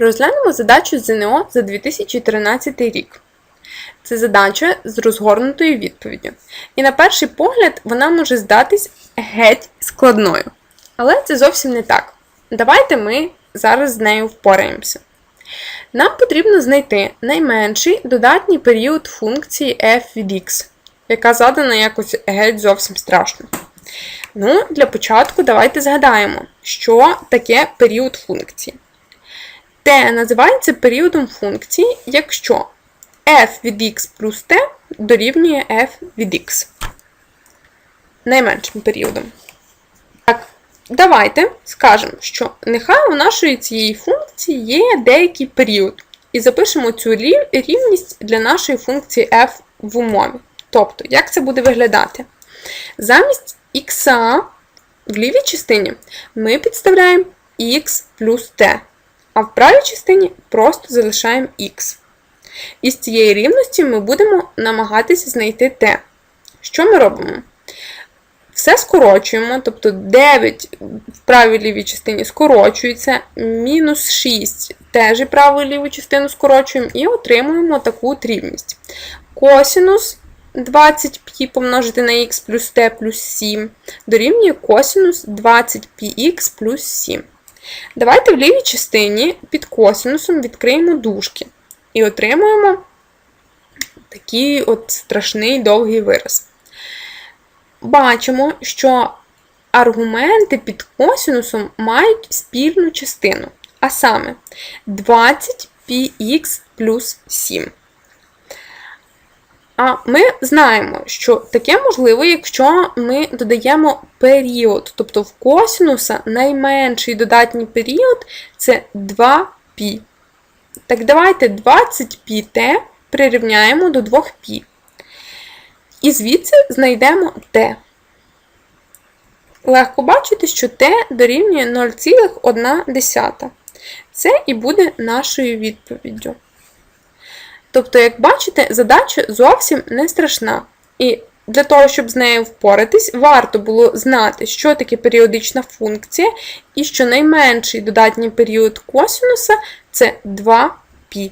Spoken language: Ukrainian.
Розглянемо задачу ЗНО за 2013 рік. Це задача з розгорнутою відповіддю. І на перший погляд вона може здатись геть складною. Але це зовсім не так. Давайте ми зараз з нею впораємося. Нам потрібно знайти найменший додатній період функції f від x, яка задана якось геть зовсім страшно. Ну, для початку давайте згадаємо, що таке період функції. T називається періодом функції, якщо f від x плюс t дорівнює f від x. Найменшим періодом. Так, давайте скажемо, що нехай у нашої цієї функції є деякий період. І запишемо цю рівність для нашої функції f в умові. Тобто, як це буде виглядати? Замість х в лівій частині ми підставляємо x плюс t, а в правій частині просто залишаємо x. Із цієї рівності ми будемо намагатися знайти t. Що ми робимо? Все скорочуємо, тобто 9 в правій лівій частині скорочується, мінус 6 теж і праву ліву частину скорочуємо і отримуємо таку рівність. Косінус 20π помножити на х плюс t плюс 7 дорівнює косінус 20πx плюс 7. Давайте в лівій частині під косінусом відкриємо дужки і отримуємо такий от страшний довгий вираз. Бачимо, що аргументи під косінусом мають спільну частину, а саме 20πx плюс 7. А ми знаємо, що таке можливо, якщо ми додаємо період, тобто в косінуса найменший додатній період це 2π. Так давайте 20πt прирівняємо до 2π. І звідси знайдемо t. Легко бачити, що t дорівнює 0,1. Це і буде нашою відповіддю. Тобто, як бачите, задача зовсім не страшна. І для того, щоб з нею впоратись, варто було знати, що таке періодична функція, і що найменший додатній період косинуса це 2π.